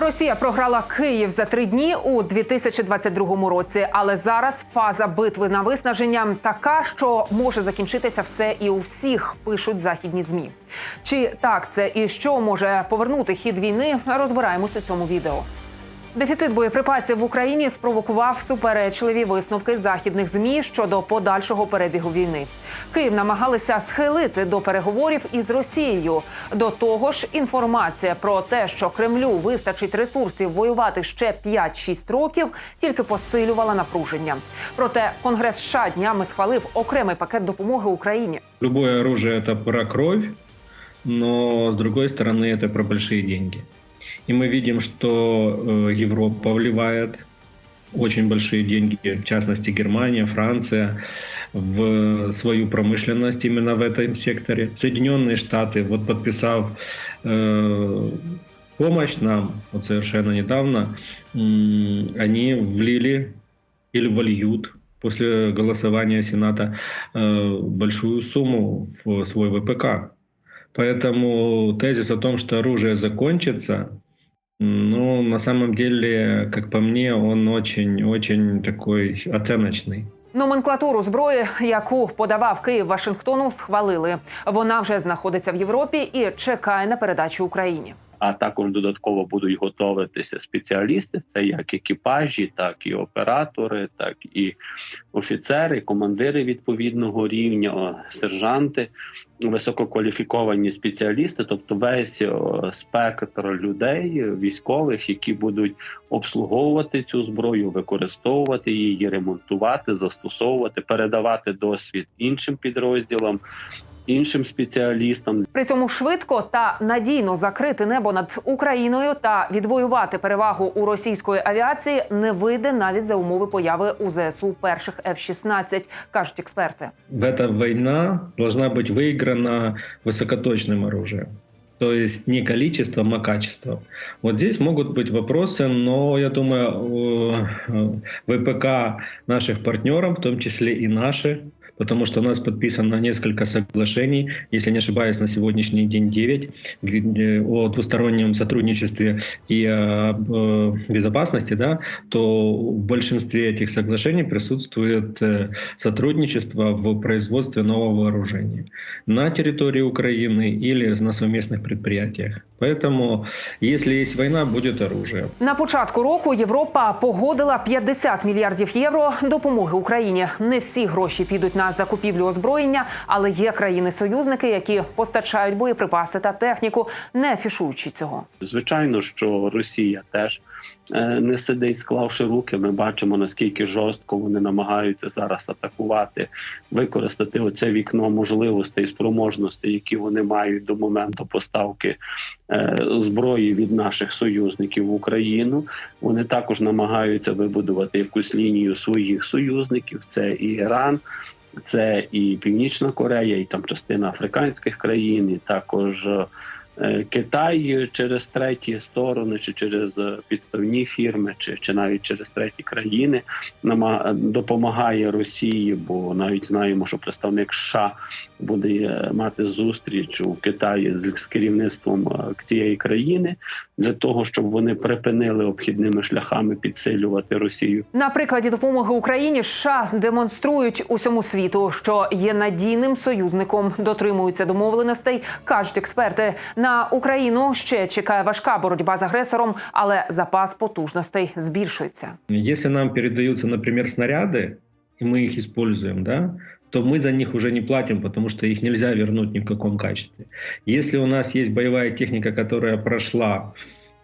Росія програла Київ за три дні у 2022 році, але зараз фаза битви на виснаження така, що може закінчитися все і у всіх пишуть західні змі. Чи так це і що може повернути хід війни? Розбираємося у цьому відео. Дефіцит боєприпасів в Україні спровокував суперечливі висновки західних змі щодо подальшого перебігу війни. Київ намагалися схилити до переговорів із Росією. До того ж, інформація про те, що Кремлю вистачить ресурсів воювати ще 5-6 років, тільки посилювала напруження. Проте Конгрес США днями схвалив окремий пакет допомоги Україні. Любое оружие это про кровь, но с другой стороны это про большие деньги. И мы видим, что э, Европа вливает очень большие деньги, в частности Германия, Франция, в свою промышленность именно в этом секторе. Соединенные Штаты, вот подписав э, помощь нам, вот совершенно недавно, м, они влили или вольют после голосования Сената э, большую сумму в свой ВПК. Поэтому тезис о том, что оружие закончится, ну, на самом деле, как по мне, он очень-очень такой оценочный. Номенклатуру зброї, яку подавав Київ Вашингтону, схвалили. Вона вже знаходиться в Європі і чекає на передачу Україні. А також додатково будуть готуватися спеціалісти. Це як екіпажі, так і оператори, так і офіцери, командири відповідного рівня, сержанти, висококваліфіковані спеціалісти, тобто весь спектр людей, військових, які будуть обслуговувати цю зброю, використовувати її, ремонтувати, застосовувати, передавати досвід іншим підрозділам Іншим спеціалістам При цьому швидко та надійно закрити небо над Україною та відвоювати перевагу у російської авіації не вийде навіть за умови появи у ЗСУ перших F-16, кажуть експерти. В эта война должна быть выиграна высокоточным оружием. То есть не количеством, а качеством. Вот здесь могут быть вопросы, но я думаю, э, э, ВПК наших партнеров, в том числе и наши, потому что у нас подписано несколько соглашений, если не ошибаюсь, на сегодняшний день 9, где- о двустороннем сотрудничестве и об э, безопасности, да, то в большинстве этих соглашений присутствует э, сотрудничество в производстве нового вооружения на территории Украины или на совместных предприятиях. Поэтому, если есть война, будет оружие. На початку року Європа погодила 50 мільярдів євро допомоги Україні. Не всі гроші підуть на закупівлю озброєння, але є країни-союзники, які постачають боєприпаси та техніку, не афішуючи цього. Звичайно, що Росія теж е, не сидить, склавши руки. Ми бачимо наскільки жорстко вони намагаються зараз атакувати, використати оце вікно можливостей, спроможностей, які вони мають до моменту поставки е, зброї від наших союзників в Україну. Вони також намагаються вибудувати якусь лінію своїх союзників. Це і Іран. Це і Північна Корея, і там частина африканських країн, і також е, Китай через треті сторони, чи через е, підставні фірми, чи, чи навіть через треті країни нама- допомагає Росії, бо навіть знаємо, що представник США буде е, мати зустріч у Китаї з- керівництвом е, цієї країни для того, щоб вони припинили обхідними шляхами підсилювати Росію. На прикладі допомоги Україні США демонструють усьому світу, що є надійним союзником, дотримуються домовленостей, кажуть експерти. На Україну ще чекає важка боротьба з агресором, але запас потужностей збільшується. Если нам передаются, например, снаряды, и мы их используем, да, то мы за них уже не платим, потому что их нельзя вернуть ни в каком качестве. Если у нас есть боевая техника, которая прошла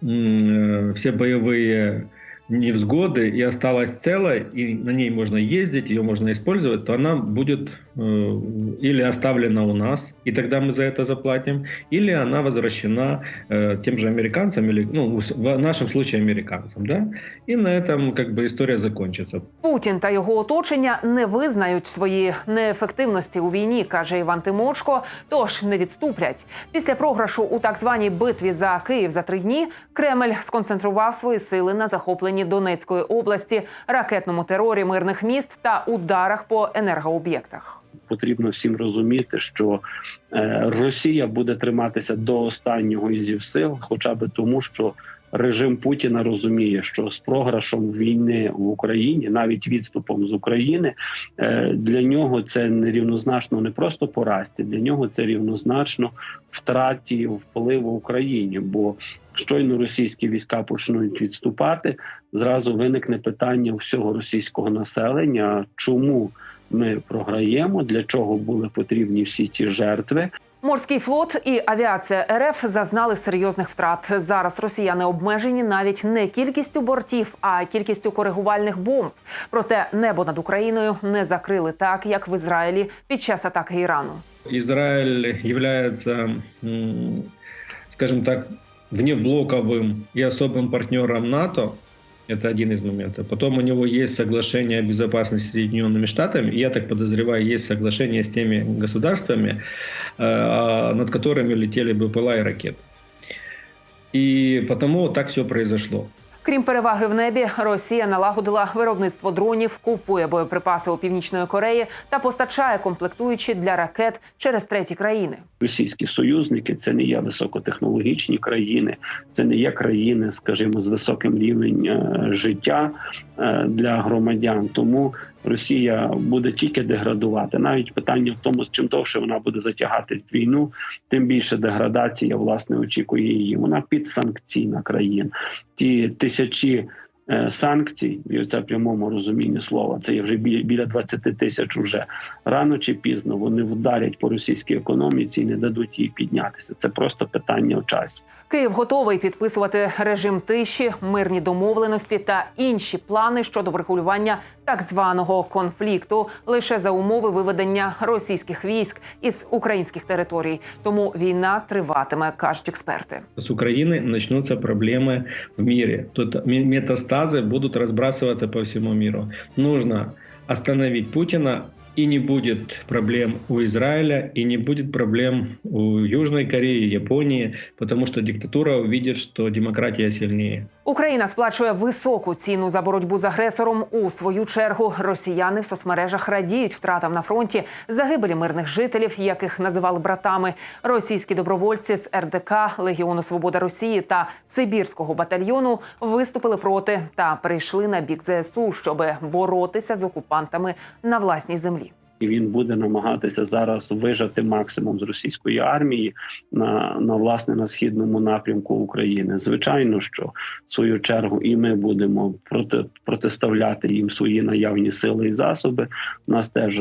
м, э, все боевые невзгоды и осталась целой, и на ней можно ездить, ее можно использовать, то она будет э, или оставлена у нас, и тогда мы за это заплатим, или она возвращена э, тем же американцам, или, ну, в нашем случае американцам, да, и на этом как бы история закончится. Путін та його оточення не визнають свої неефективності у війні, каже Іван Тимошко. Тож не відступлять. Після програшу у так званій битві за Київ за три дні Кремль сконцентрував свої сили на захопленні Донецької області, ракетному терорі мирних міст та ударах по енергооб'єктах. потрібно всім розуміти, що е, Росія буде триматися до останнього із сил, хоча би тому, що режим Путіна розуміє, що з програшом війни в Україні, навіть відступом з України, е, для нього це не рівнозначно не просто поразці, для нього це рівнозначно втраті впливу Україні. Бо щойно російські війська почнуть відступати, зразу виникне питання всього російського населення, чому ми програємо, для чого були потрібні всі ці жертви. Морський флот і авіація РФ зазнали серйозних втрат. Зараз росіяни обмежені навіть не кількістю бортів, а кількістю коригувальних бомб. Проте небо над Україною не закрили так, як в Ізраїлі під час атаки Ірану. Является, м, скажем так, внеблоковым и особым партнером НАТО. Это один из моментов. Потом у него есть соглашение о безопасности с Соединенными Штатами. И я так подозреваю, есть соглашение с теми государствами, э, над которыми летели БПЛА и ракеты. И потому так все произошло. Крім переваги в небі, Росія налагодила виробництво дронів, купує боєприпаси у північної Кореї та постачає комплектуючі для ракет через треті країни. Російські союзники це не є високотехнологічні країни, це не є країни, скажімо, з високим рівнем е, життя е, для громадян. Тому Росія буде тільки деградувати. Навіть питання в тому, чим довше вона буде затягати війну, тим більше деградація власне очікує її. Вона підсанкційна країна. Ті тисячі. е, Санкцій і це в прямому розумінні слова. Це є вже бі- біля 20 тисяч. Уже рано чи пізно вони вдарять по російській економіці і не дадуть їй піднятися. Це просто питання в часі. Київ готовий підписувати режим тиші, мирні домовленості та інші плани щодо врегулювання так званого конфлікту лише за умови виведення російських військ із українських територій. Тому війна триватиме, кажуть експерти. С Украины начнутся проблемы в мире. Тут ме- метастазы будут разбрасываться по всему миру. Нужно остановить Путина, и не будет проблем у Израиля, и не будет проблем у Южной Кореи, Японии, потому что диктатура увидит, что демократия сильнее. Україна сплачує високу ціну за боротьбу з агресором. У свою чергу росіяни в соцмережах радіють втратам на фронті загибелі мирних жителів, яких називали братами. Російські добровольці з РДК Легіону Свобода Росії та Сибірського батальйону виступили проти та перейшли на бік ЗСУ, щоб боротися з окупантами на власній землі. І він буде намагатися зараз вижати максимум з російської армії на, на власне на східному напрямку України. Звичайно, що в свою чергу і ми будемо проти протиставляти їм свої наявні сили і засоби. У нас теж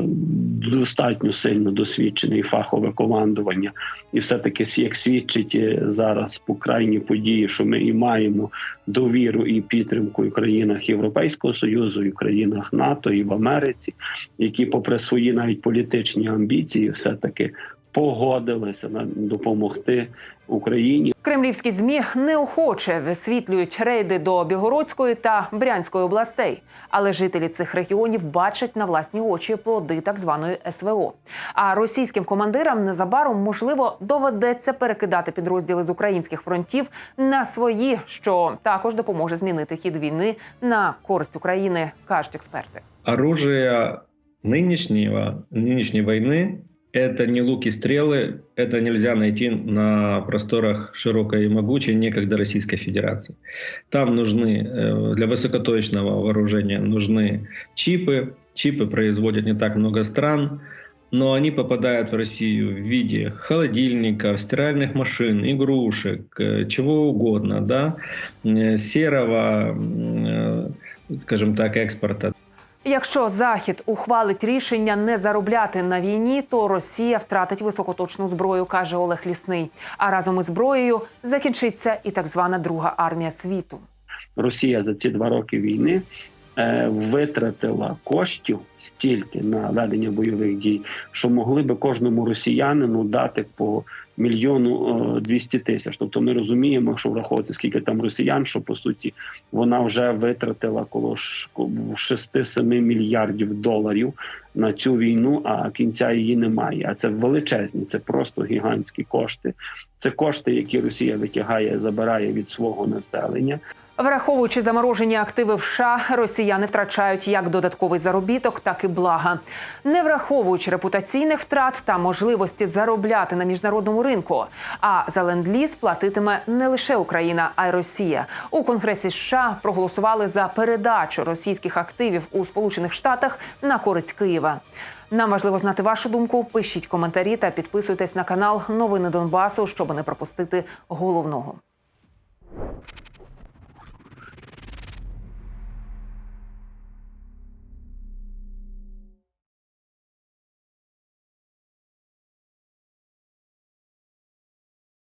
достатньо сильно досвідчене і фахове командування, і все таки як свідчить зараз по крайні події, що ми і маємо довіру і підтримку в країнах Європейського союзу, і в країнах НАТО, і в Америці, які, попри свої навіть політичні амбіції, все таки погодилися на допомогти Україні. Кремлівські змі неохоче висвітлюють рейди до Білгородської та Брянської областей, але жителі цих регіонів бачать на власні очі плоди так званої СВО. А російським командирам незабаром можливо доведеться перекидати підрозділи з українських фронтів на свої, що також допоможе змінити хід війни на користь України, кажуть експерти. Оружие нынешнего, нынешней войны это не луки стрелы, это нельзя найти на просторах широкой и могучей некогда Российской Федерации. Там нужны э, для высокоточного вооружения нужны чипы. Чипы производят не так много стран, но они попадают в Россию в виде холодильников, стиральных машин, игрушек, э, чего угодно, да, э, серого, скажем так, экспорта. Якщо Захід ухвалить рішення не заробляти на війні, то Росія втратить високоточну зброю, каже Олег Лісний. А разом із зброєю закінчиться і так звана друга армія світу. Росія за ці два роки війни е, витратила коштів стільки на ведення бойових дій, що могли би кожному росіянину дати по мільйону двісті тисяч. Тобто ми розуміємо, що враховувати скільки там росіян, що по суті вона вже витратила коло 6-7 мільярдів доларів на цю війну, а кінця її немає. А це величезні, це просто гігантські кошти. Це кошти, які Росія витягає, забирає від свого населення. Враховуючи заморожені активи в США, росіяни втрачають як додатковий заробіток, так і блага, не враховуючи репутаційних втрат та можливості заробляти на міжнародному ринку. А за ленд-ліз платитиме не лише Україна, а й Росія. У Конгресі США проголосували за передачу російських активів у Сполучених Штатах на користь Києва. Нам важливо знати вашу думку. Пишіть коментарі та підписуйтесь на канал Новини Донбасу, щоб не пропустити головного.